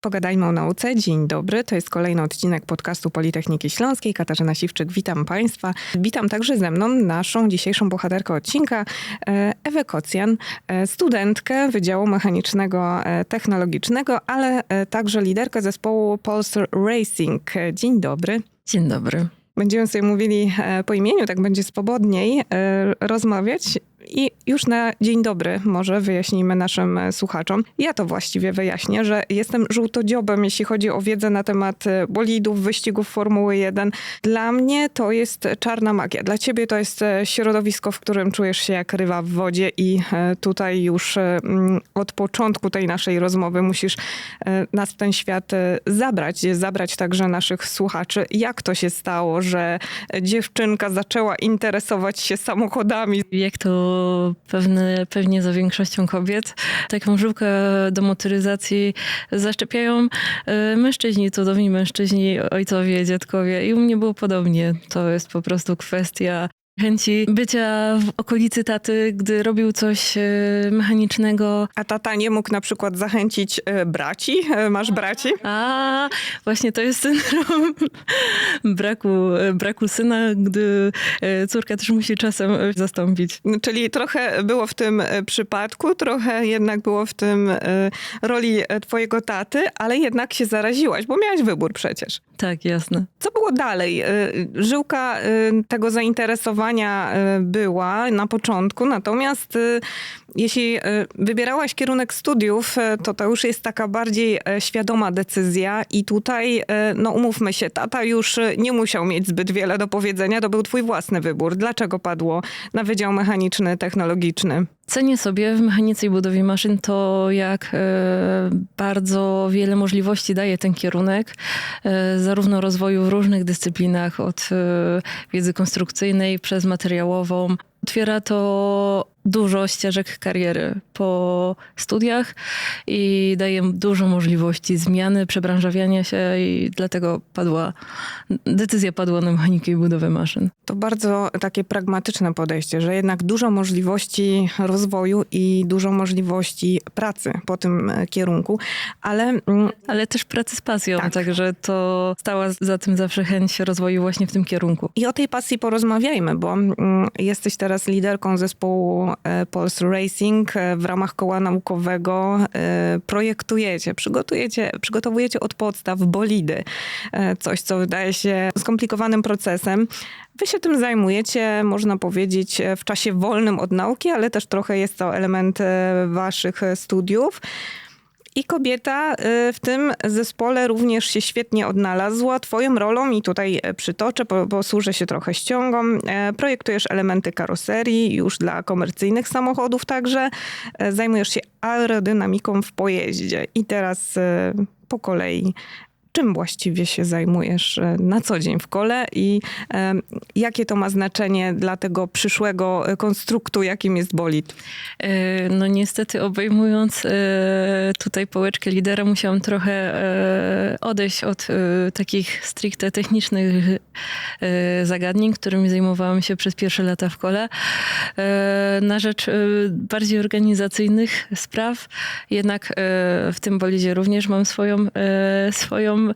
Pogadajmy o nauce. Dzień dobry, to jest kolejny odcinek podcastu Politechniki Śląskiej. Katarzyna Siwczyk, witam Państwa. Witam także ze mną naszą dzisiejszą bohaterkę odcinka, e, Ewę Kocjan, e, studentkę Wydziału Mechanicznego e, Technologicznego, ale także liderkę zespołu Pulsar Racing. Dzień dobry. Dzień dobry. Będziemy sobie mówili po imieniu, tak będzie swobodniej rozmawiać. I już na dzień dobry może wyjaśnijmy naszym e, słuchaczom. Ja to właściwie wyjaśnię, że jestem żółtodziobem, jeśli chodzi o wiedzę na temat e, bolidów, wyścigów Formuły 1. Dla mnie to jest czarna magia. Dla ciebie to jest e, środowisko, w którym czujesz się jak rywa w wodzie i tutaj już od początku tej naszej rozmowy musisz nas w ten świat zabrać, zabrać także naszych słuchaczy. Jak to się stało, że dziewczynka zaczęła interesować się samochodami? Jak to pewne, pewnie za większością kobiet. Taką żyłkę do motoryzacji zaszczepiają e, mężczyźni, cudowni mężczyźni, ojcowie, dziadkowie i u mnie było podobnie. To jest po prostu kwestia chęci bycia w okolicy taty, gdy robił coś e, mechanicznego. A tata nie mógł na przykład zachęcić e, braci? E, masz braci? A, właśnie to jest syndrom braku, braku syna, gdy córka też musi czasem zastąpić. No, czyli trochę było w tym przypadku, trochę jednak było w tym roli twojego taty, ale jednak się zaraziłaś, bo miałaś wybór przecież. Tak, jasne. Co było dalej? Żyłka tego zainteresowania Y, była na początku, natomiast y, jeśli y, wybierałaś kierunek studiów, to to już jest taka bardziej świadoma decyzja i tutaj, no umówmy się, tata już nie musiał mieć zbyt wiele do powiedzenia, to był twój własny wybór. Dlaczego padło na Wydział Mechaniczny Technologiczny? Cenię sobie w mechanice i budowie maszyn to, jak e, bardzo wiele możliwości daje ten kierunek, e, zarówno rozwoju w różnych dyscyplinach, od e, wiedzy konstrukcyjnej przez materiałową. Otwiera to dużo ścieżek kariery po studiach i daje dużo możliwości zmiany, przebranżawiania się i dlatego padła, decyzja padła na mechanikę i budowę maszyn. To bardzo takie pragmatyczne podejście, że jednak dużo możliwości rozwoju i dużo możliwości pracy po tym e, kierunku, ale... Mm, ale też pracy z pasją, tak. także to stała za tym zawsze chęć rozwoju właśnie w tym kierunku. I o tej pasji porozmawiajmy, bo mm, jesteś teraz liderką zespołu E, Pulse Racing e, w ramach koła naukowego e, projektujecie, przygotujecie, przygotowujecie od podstaw bolidy. Coś, co wydaje się skomplikowanym procesem. Wy się tym zajmujecie, można powiedzieć, w czasie wolnym od nauki, ale też trochę jest to element waszych studiów. I kobieta y, w tym zespole również się świetnie odnalazła. Twoją rolą, i tutaj e, przytoczę, posłużę się trochę ściągą, e, projektujesz elementy karoserii już dla komercyjnych samochodów także. E, zajmujesz się aerodynamiką w pojeździe. I teraz po kolei czym właściwie się zajmujesz e, na co dzień w kole i e, jakie to ma znaczenie dla tego przyszłego konstruktu, jakim jest bolid? E, no niestety obejmując tutaj połeczkę lidera, musiałam trochę odejść od takich stricte technicznych zagadnień, którymi zajmowałam się przez pierwsze lata w kole, na rzecz bardziej organizacyjnych spraw. Jednak w tym bolidzie również mam swoją, swoją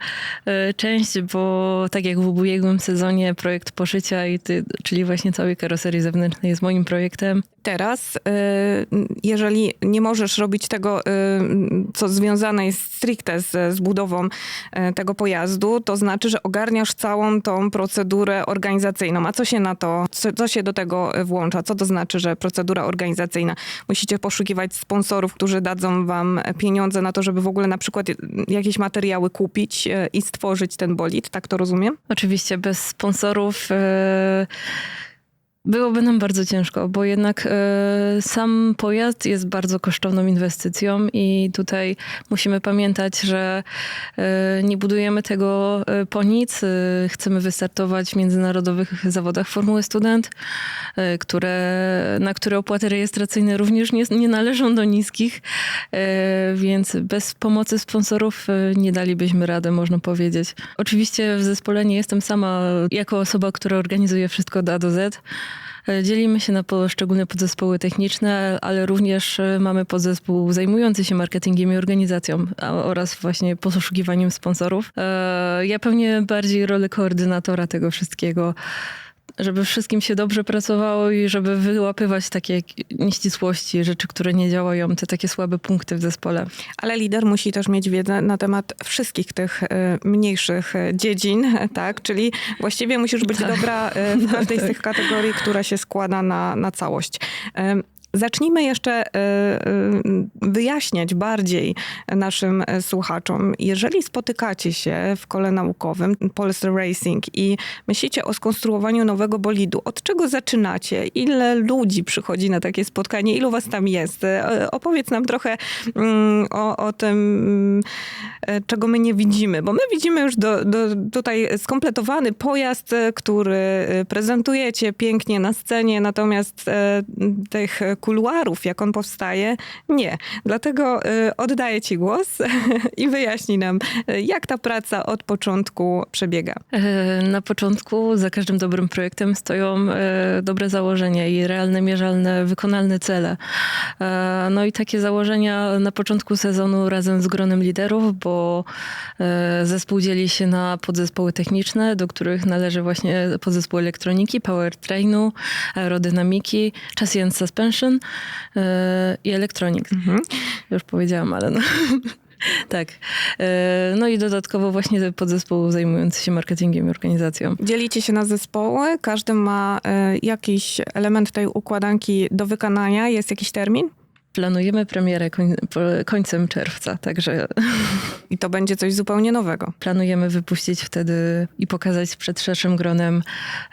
E, część, bo tak jak w ubiegłym sezonie projekt poszycia, i ty, czyli właśnie całej karoserii zewnętrznej jest moim projektem. Teraz, e, jeżeli nie możesz robić tego, e, co związane jest stricte z, z budową tego pojazdu, to znaczy, że ogarniasz całą tą procedurę organizacyjną. A co się na to, co, co się do tego włącza? Co to znaczy, że procedura organizacyjna? Musicie poszukiwać sponsorów, którzy dadzą wam pieniądze na to, żeby w ogóle na przykład jakieś materiały kupić, E, i stworzyć ten bolid, tak to rozumiem? Oczywiście bez sponsorów. Yy Byłoby nam bardzo ciężko, bo jednak e, sam pojazd jest bardzo kosztowną inwestycją i tutaj musimy pamiętać, że e, nie budujemy tego e, po nic. E, chcemy wystartować w międzynarodowych zawodach Formuły Student, które, na które opłaty rejestracyjne również nie, nie należą do niskich, więc bez pomocy sponsorów nie dalibyśmy rady, można powiedzieć. Oczywiście w zespole nie jestem sama jako osoba, która organizuje wszystko od A do Z. E, Dzielimy się na poszczególne podzespoły techniczne, ale również e, mamy podzespół zajmujący się marketingiem i organizacją oraz właśnie poszukiwaniem sponsorów. E, Ja pełnię bardziej rolę koordynatora tego wszystkiego, żeby wszystkim się dobrze pracowało i żeby wyłapywać takie nieścisłości, rzeczy, które nie działają, te takie słabe punkty w zespole. Ale lider musi też mieć wiedzę na temat wszystkich tych e, mniejszych e, dziedzin, tak? Czyli właściwie musisz być Tak. dobra e, w każdej z tych kategorii, która się składa na, na całość. Zacznijmy jeszcze e, e, wyjaśniać bardziej naszym e, słuchaczom. Jeżeli spotykacie się w kole naukowym Polsce Racing i myślicie o skonstruowaniu nowego bolidu, od czego zaczynacie? Ile ludzi przychodzi na takie spotkanie? Ilu was tam jest? Opowiedz nam trochę mm, o, o tym, czego my nie widzimy, bo my widzimy już do, do, tutaj skompletowany pojazd, który prezentujecie pięknie na scenie, natomiast tych kuluarów, jak on powstaje, nie. Dlatego e, oddaję ci głos i wyjaśnij nam, e, jak ta praca od początku przebiega. E, Na początku za każdym dobrym projektem stoją e, dobre założenia i realne, mierzalne, wykonalne cele. E, No i takie założenia na początku sezonu razem z gronem liderów, bo zespół dzieli się na podzespoły techniczne, do których należy właśnie podzespół elektroniki, powertrainu, aerodynamiki, chassis and suspension e, i elektronik. Mhm. Już powiedziałam, ale no. Tak. E, No i dodatkowo właśnie podzespół zajmujący się marketingiem i organizacją. Dzielicie się na zespoły, każdy ma e, jakiś element tej układanki do wykonania, jest jakiś termin? Planujemy premierę koń, końcem czerwca, także I to będzie coś zupełnie nowego. planujemy wypuścić wtedy i pokazać przed szerszym gronem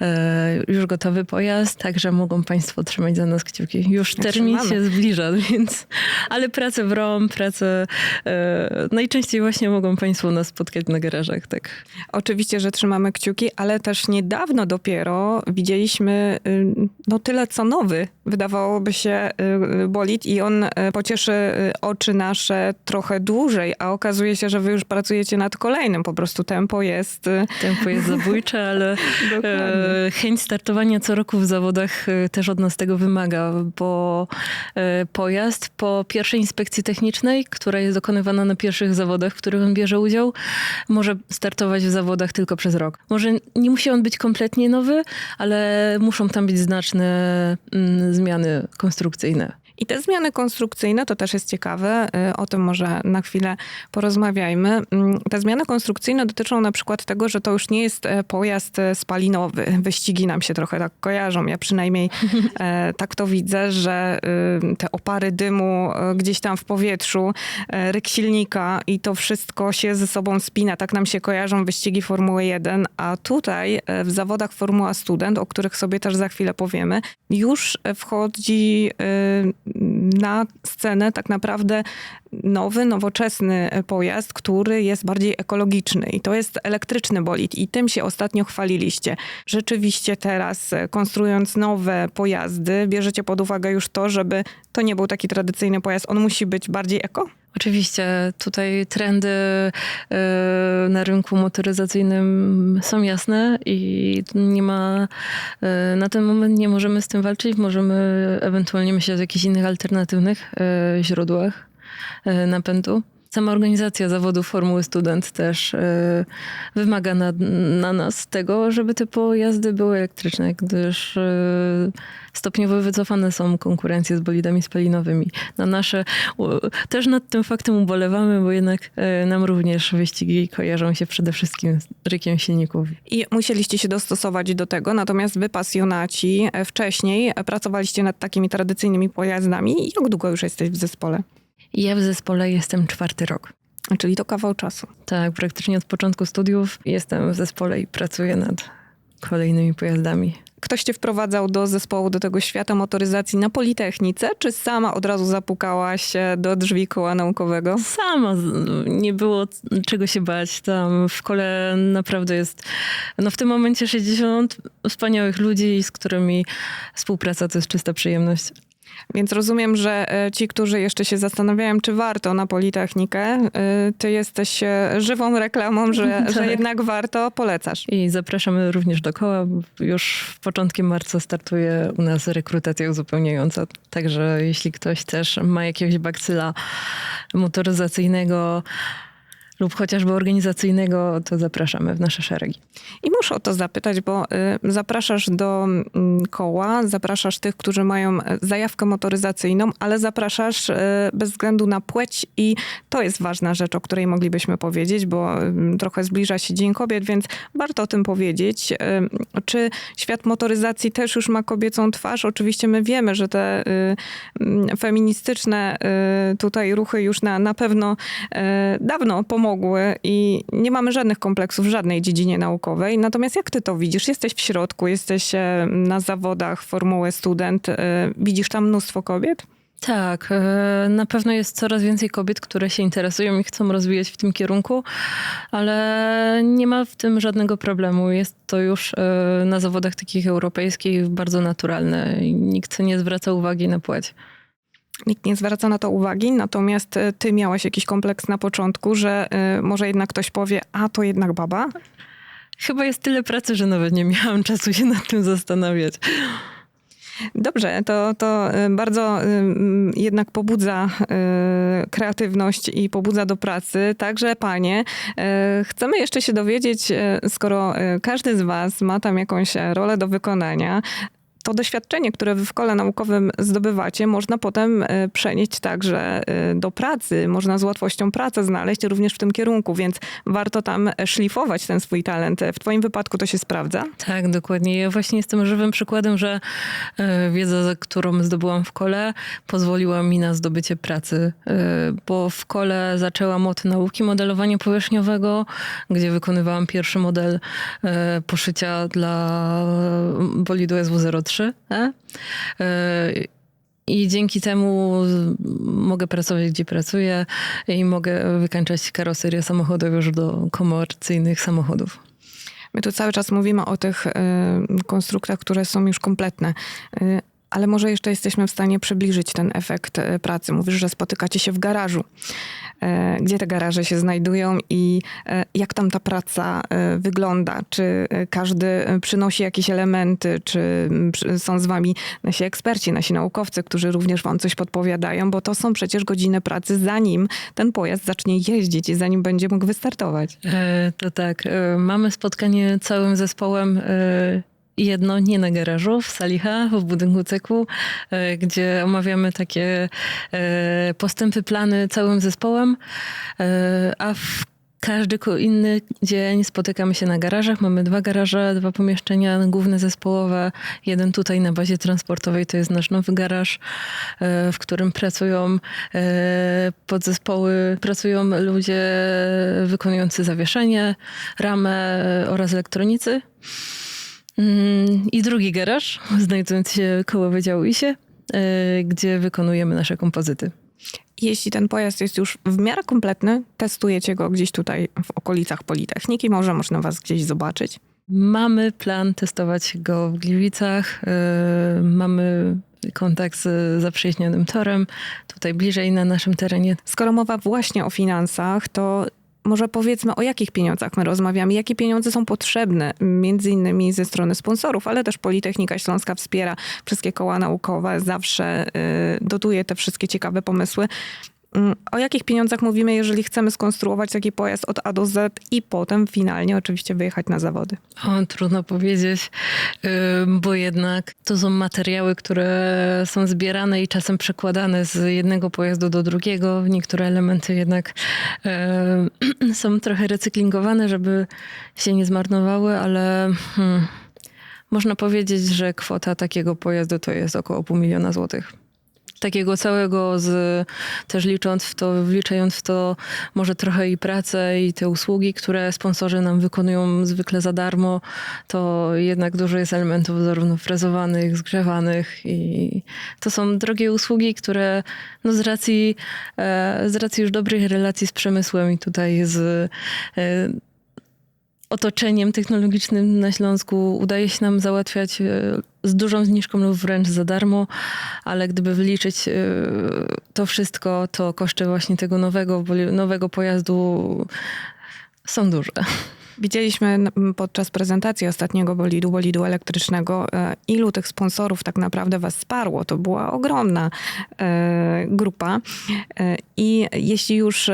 e, już gotowy pojazd, także mogą Państwo trzymać za nas kciuki. Już termin Trzymamy. się zbliża, więc ale pracę w ROM, pracę e, najczęściej właśnie mogą Państwo nas spotkać na garażach, tak. Oczywiście, że trzymamy kciuki, ale też niedawno dopiero widzieliśmy y, no tyle co nowy, wydawałoby się, y, bolid i on y, pocieszy y, oczy nasze trochę dłużej, a okazuje się, że wy już pracujecie nad kolejnym. Po prostu tempo jest... y, Tempo jest zabójcze, ale e, chęć startowania co roku w zawodach e, też od nas tego wymaga, bo e, pojazd po pierwszej inspekcji technicznej, która jest dokonywana na pierwszych zawodach, w których on bierze udział, może startować w zawodach tylko przez rok. Może nie musi on być kompletnie nowy, ale muszą tam być znaczne mm, zmiany konstrukcyjne. I te zmiany konstrukcyjne, to też jest ciekawe, y, o tym może na chwilę porozmawiajmy. Mm, Te zmiany konstrukcyjne dotyczą na przykład tego, że to już nie jest e, pojazd e, spalinowy. Wyścigi nam się trochę tak kojarzą. Ja przynajmniej e, tak to widzę, że y, te opary dymu gdzieś tam w powietrzu, ryk silnika i to wszystko się ze sobą spina. Tak nam się kojarzą wyścigi Formuły 1, a tutaj w zawodach Formuła Student, o których sobie też za chwilę powiemy, już wchodzi y, na scenę tak naprawdę nowy, nowoczesny pojazd, który jest bardziej ekologiczny i to jest elektryczny bolid i tym się ostatnio chwaliliście. Rzeczywiście teraz e, konstruując nowe pojazdy, bierzecie pod uwagę już to, żeby to nie był taki tradycyjny pojazd, on musi być bardziej eko? Oczywiście tutaj trendy e, na rynku motoryzacyjnym są jasne i nie ma, e, na ten moment nie możemy z tym walczyć. Możemy ewentualnie myśleć o jakichś innych alternatywnych e, źródłach napędu. Sama organizacja zawodu Formuły Student też e, wymaga na, na nas tego, żeby te pojazdy były elektryczne, gdyż e, stopniowo wycofane są konkurencje z bolidami spalinowymi. Na nasze, też nad tym faktem ubolewamy, bo jednak e, nam również wyścigi kojarzą się przede wszystkim z rykiem silników. I musieliście się dostosować do tego, natomiast wy pasjonaci wcześniej pracowaliście nad takimi tradycyjnymi pojazdami. Jak długo już jesteś w zespole? Ja w zespole jestem czwarty rok. Czyli to kawał czasu. Tak, praktycznie od początku studiów jestem w zespole i pracuję nad kolejnymi pojazdami. Ktoś cię wprowadzał do zespołu, do tego świata motoryzacji na Politechnice, czy sama od razu zapukałaś do drzwi koła naukowego? Sama nie było czego się bać. Tam w kole naprawdę jest, no w tym momencie 60 wspaniałych ludzi, z którymi współpraca to jest czysta przyjemność. Więc rozumiem, że e, ci, którzy jeszcze się zastanawiają, czy warto na Politechnikę, e, ty jesteś e, żywą reklamą, że, że Tak. jednak warto, polecasz. I zapraszamy również do koła. Już w początkiem marca startuje u nas rekrutacja uzupełniająca. Także jeśli ktoś też ma jakiegoś bakcyla motoryzacyjnego lub chociażby organizacyjnego, to zapraszamy w nasze szeregi. I muszę o to zapytać, bo y, zapraszasz do mm, koła, zapraszasz tych, którzy mają e, zajawkę motoryzacyjną, ale zapraszasz y, bez względu na płeć i to jest ważna rzecz, o której moglibyśmy powiedzieć, bo y, trochę zbliża się Dzień Kobiet, więc warto o tym powiedzieć. Y, Czy świat motoryzacji też już ma kobiecą twarz? Oczywiście my wiemy, że te y, mm, feministyczne y, tutaj ruchy już na, na pewno y, dawno pomogły i nie mamy żadnych kompleksów w żadnej dziedzinie naukowej. Natomiast jak ty to widzisz? Jesteś w środku, jesteś e, na zawodach Formuły Student. e, Widzisz tam mnóstwo kobiet? Tak, e, na pewno jest coraz więcej kobiet, które się interesują i chcą rozwijać w tym kierunku, ale nie ma w tym żadnego problemu. Jest to już na zawodach takich europejskich bardzo naturalne nikt nie zwraca uwagi na płeć. Nikt nie zwraca na to uwagi, natomiast e, ty miałaś jakiś kompleks na początku, że e, może jednak ktoś powie, a to jednak baba. Chyba jest tyle pracy, że nawet nie miałam czasu się nad tym zastanawiać. Dobrze, to, to y, bardzo jednak pobudza kreatywność i pobudza do pracy. Także panie, chcemy jeszcze się dowiedzieć, skoro każdy z was ma tam jakąś e, rolę do wykonania, to doświadczenie, które wy w kole naukowym zdobywacie, można potem y, przenieść także y, do pracy. Można z łatwością pracę znaleźć również w tym kierunku, więc warto tam szlifować ten swój talent. W twoim wypadku to się sprawdza? Tak, dokładnie. Ja właśnie jestem żywym przykładem, że e, wiedza, za którą zdobyłam w kole, pozwoliła mi na zdobycie pracy, e, bo w kole zaczęłam od nauki modelowania powierzchniowego, gdzie wykonywałam pierwszy model e, poszycia dla bolidu SW03. E. E, I dzięki temu mogę pracować, gdzie pracuję i mogę wykańczać karoserię samochodów już do komercyjnych samochodów. My tu cały czas mówimy o tych y, konstruktach, które są już kompletne. Y, ale może jeszcze jesteśmy w stanie przybliżyć ten efekt y, pracy. Mówisz, że spotykacie się w garażu. E, Gdzie te garaże się znajdują i e, jak tam ta praca e, wygląda? Czy e, każdy e, przynosi jakieś elementy? Czy są z wami nasi eksperci, nasi naukowcy, którzy również wam coś podpowiadają? Bo to są przecież godziny pracy, zanim ten pojazd zacznie jeździć i zanim będzie mógł wystartować. E, To tak, e, mamy spotkanie całym zespołem. Jedno nie na garażu, w Salicha, w budynku ceku, e, gdzie omawiamy takie e, postępy, plany całym zespołem, e, a w każdy inny dzień spotykamy się na garażach. Mamy dwa garaże, dwa pomieszczenia główne zespołowe. Jeden tutaj na bazie transportowej to jest nasz nowy garaż, w którym pracują podzespoły, pracują ludzie wykonujący zawieszenie, ramę oraz elektronicy. Mm, I drugi garaż, znajdujący się koło Wydziału ISie, gdzie wykonujemy nasze kompozyty. Jeśli ten pojazd jest już w miarę kompletny, testujecie go gdzieś tutaj w okolicach Politechniki, może można was gdzieś zobaczyć. Mamy plan testować go w Gliwicach. e, Mamy kontakt z zaprzyjaźnionym torem, tutaj bliżej na naszym terenie. Skoro mowa właśnie o finansach, to może powiedzmy, o jakich pieniądzach my rozmawiamy, jakie pieniądze są potrzebne, między innymi ze strony sponsorów, ale też Politechnika Śląska wspiera wszystkie koła naukowe, zawsze y, dotuje te wszystkie ciekawe pomysły. Mm, O jakich pieniądzach mówimy, jeżeli chcemy skonstruować taki pojazd od A do Z i potem finalnie oczywiście wyjechać na zawody? O, trudno powiedzieć, bo jednak to są materiały, które są zbierane i czasem przekładane z jednego pojazdu do drugiego. Niektóre elementy jednak są trochę recyklingowane, żeby się nie zmarnowały, ale hmm, można powiedzieć, że kwota takiego pojazdu to jest około pół miliona złotych. Takiego całego, z, też licząc w to, wliczając w to może trochę i pracę i te usługi, które sponsorzy nam wykonują zwykle za darmo, to jednak dużo jest elementów zarówno frezowanych, zgrzewanych i to są drogie usługi, które no z, racji, e, z racji już dobrych relacji z przemysłem i tutaj z e, otoczeniem technologicznym na Śląsku udaje się nam załatwiać e, z dużą zniżką lub wręcz za darmo, ale gdyby wliczyć y, to wszystko, to koszty właśnie tego nowego, nowego pojazdu są duże. Widzieliśmy podczas prezentacji ostatniego bolidu, bolidu elektrycznego, e, ilu tych sponsorów tak naprawdę was wsparło. To była ogromna e, grupa. E, I jeśli już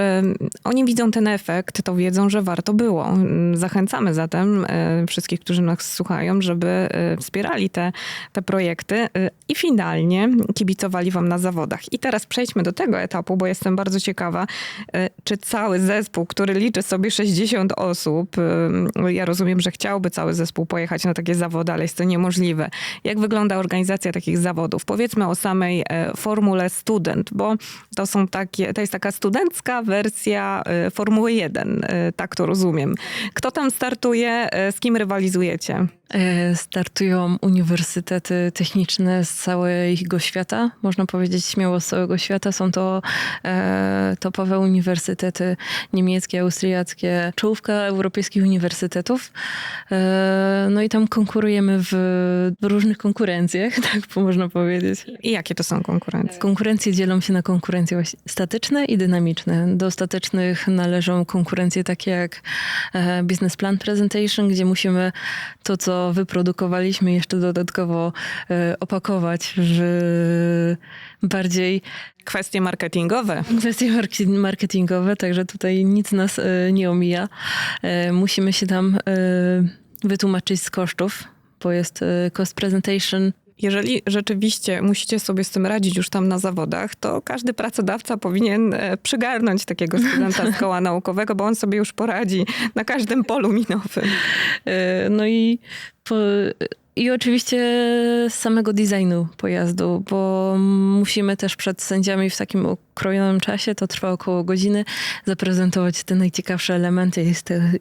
oni widzą ten efekt, to wiedzą, że warto było. Zachęcamy zatem wszystkich, którzy nas słuchają, żeby wspierali te, te projekty i finalnie kibicowali wam na zawodach. I teraz przejdźmy do tego etapu, bo jestem bardzo ciekawa, czy cały zespół, który liczy sobie 60 osób, ja rozumiem, że chciałby cały zespół pojechać na takie zawody, ale jest to niemożliwe. Jak wygląda organizacja takich zawodów? Powiedzmy o samej e, formule student, bo to są takie, to jest taka studencka wersja e, Formuły 1, e, tak to rozumiem. Kto tam startuje, z kim rywalizujecie? Startują uniwersytety techniczne z całego świata, można powiedzieć śmiało z całego świata. Są to e, topowe uniwersytety niemieckie, austriackie, czołówka europejskich uniwersytetów. E, no i tam konkurujemy w, różnych konkurencjach, tak można powiedzieć. I jakie to są konkurencje? Konkurencje dzielą się na konkurencje statyczne i dynamiczne. Do statycznych należą konkurencje takie jak e, Business Plan Presentation, gdzie musimy to, co wyprodukowaliśmy, jeszcze dodatkowo e, opakować w bardziej Kwestie marketingowe. kwestie marketingowe, także tutaj nic nas e, nie omija. E, Musimy się tam e, wytłumaczyć z kosztów, bo jest cost presentation, Jeżeli rzeczywiście musicie sobie z tym radzić już tam na zawodach, to każdy pracodawca powinien przygarnąć takiego studenta z koła naukowego, bo on sobie już poradzi na każdym polu minowym. No i, po, i oczywiście z samego designu pojazdu, bo musimy też przed sędziami w takim okrojonym czasie, to trwa około godziny, zaprezentować te najciekawsze elementy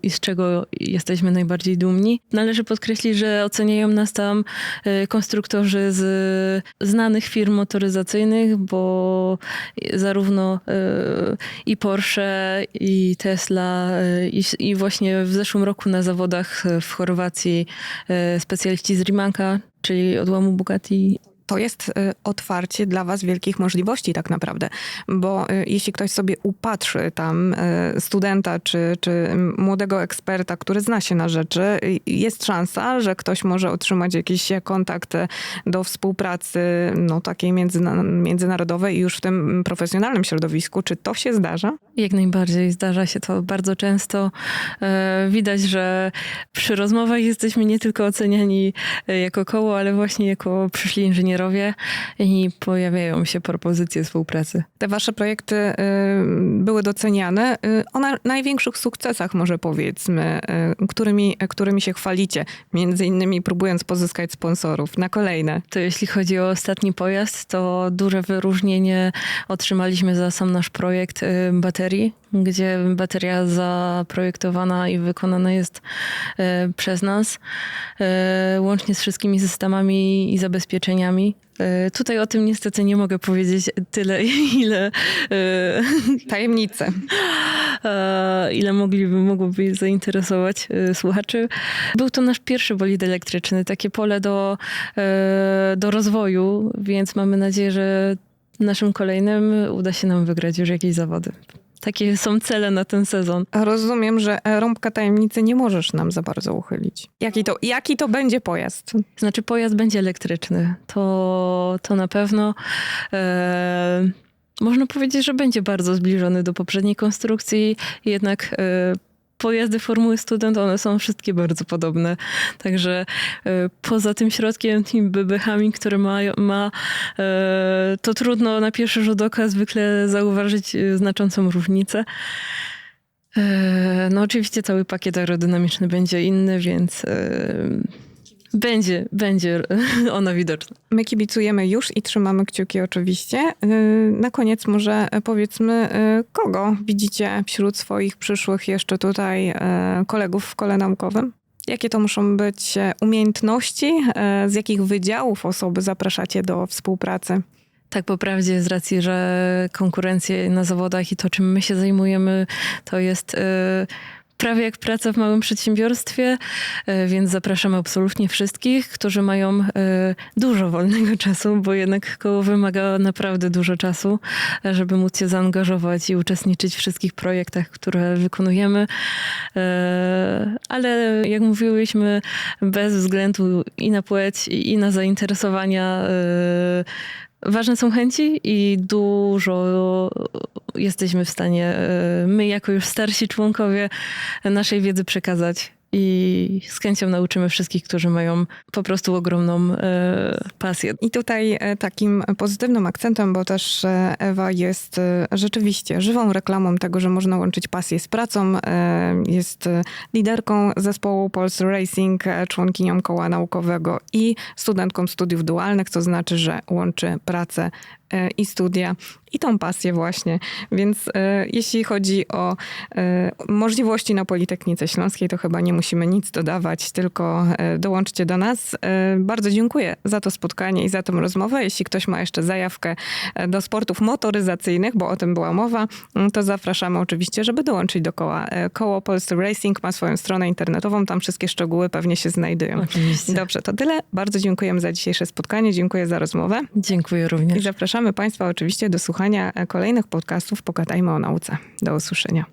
i z, czego jesteśmy najbardziej dumni. Należy podkreślić, że oceniają nas tam e, konstruktorzy z znanych firm motoryzacyjnych, bo zarówno e, i Porsche, i Tesla, e, i, właśnie w zeszłym roku na zawodach w Chorwacji specjaliści z Rimanka, czyli odłamu Bugatti. To jest e, otwarcie dla was wielkich możliwości tak naprawdę, bo e, jeśli ktoś sobie upatrzy tam e, studenta czy, czy młodego eksperta, który zna się na rzeczy, y, jest szansa, że ktoś może otrzymać jakiś kontakt do współpracy no, takiej międzyna międzynarodowej i już w tym profesjonalnym środowisku. Czy to się zdarza? Jak najbardziej zdarza się to bardzo często. E, Widać, że przy rozmowach jesteśmy nie tylko oceniani e, jako koło, ale właśnie jako przyszli inżynierowie i pojawiają się propozycje współpracy. Te wasze projekty y, były doceniane. Y, o na, największych sukcesach może powiedzmy, y, którymi, którymi się chwalicie, między innymi próbując pozyskać sponsorów na kolejne. To jeśli chodzi o ostatni pojazd, to duże wyróżnienie otrzymaliśmy za sam nasz projekt baterii, gdzie bateria zaprojektowana i wykonana jest y, przez nas, y, łącznie z wszystkimi systemami i zabezpieczeniami. Y, Tutaj o tym niestety nie mogę powiedzieć tyle, ile, Tajemnice. e, ile mogliby, mogłoby zainteresować e, słuchaczy. Był to nasz pierwszy bolid elektryczny, takie pole do, e, do rozwoju, więc mamy nadzieję, że naszym kolejnym uda się nam wygrać już jakieś zawody. Takie są cele na ten sezon. Rozumiem, że e, rąbka tajemnicy nie możesz nam za bardzo uchylić. Jaki to, jaki to będzie pojazd? Znaczy pojazd będzie elektryczny, to, to na pewno. E, można powiedzieć, że będzie bardzo zbliżony do poprzedniej konstrukcji, jednak e, pojazdy Formuły Student, one są wszystkie bardzo podobne. Także e, poza tym środkiem, tymi bebechami, które ma, ma e, to trudno na pierwszy rzut oka zwykle zauważyć e, znaczącą różnicę. No oczywiście cały pakiet aerodynamiczny będzie inny, więc będzie, będzie ona widoczna. My kibicujemy już i trzymamy kciuki oczywiście. Y, Na koniec może powiedzmy, y, kogo widzicie wśród swoich przyszłych jeszcze tutaj e, kolegów w kole naukowym? Jakie to muszą być e, umiejętności? Z jakich wydziałów osoby zapraszacie do współpracy? Tak po prawdzie, z racji, że konkurencje na zawodach i to, czym my się zajmujemy, to jest y, prawie jak praca w małym przedsiębiorstwie, e, więc zapraszamy absolutnie wszystkich, którzy mają e, dużo wolnego czasu, bo jednak koło wymaga naprawdę dużo czasu, żeby móc się zaangażować i uczestniczyć w wszystkich projektach, które wykonujemy. E, Ale jak mówiłyśmy, bez względu i na płeć, i na zainteresowania, ważne są chęci i dużo jesteśmy w stanie, e, my jako już starsi członkowie, naszej wiedzy przekazać. I z chęcią nauczymy wszystkich, którzy mają po prostu ogromną e, pasję. I tutaj e, takim pozytywnym akcentem, bo też e, Ewa jest e, rzeczywiście żywą reklamą tego, że można łączyć pasję z pracą. Jest liderką zespołu Pulse Racing, członkinią koła naukowego i studentką studiów dualnych, co znaczy, że łączy pracę i studia i tą pasję właśnie. Więc e, jeśli chodzi o e, możliwości na Politechnice Śląskiej, to chyba nie musimy nic dodawać, tylko e, dołączcie do nas. E, bardzo dziękuję za to spotkanie i za tę rozmowę. Jeśli ktoś ma jeszcze zajawkę e, do sportów motoryzacyjnych, bo o tym była mowa, m, to zapraszamy oczywiście, żeby dołączyć do koła. E, Koło Polsce Racing ma swoją stronę internetową, tam wszystkie szczegóły pewnie się znajdują. Oczywiście. Dobrze, to tyle. Bardzo dziękujemy za dzisiejsze spotkanie. Dziękuję za rozmowę. Dziękuję I również. Zapraszamy Państwa oczywiście do słuchania kolejnych podcastów Pogadajmy o nauce. Do usłyszenia.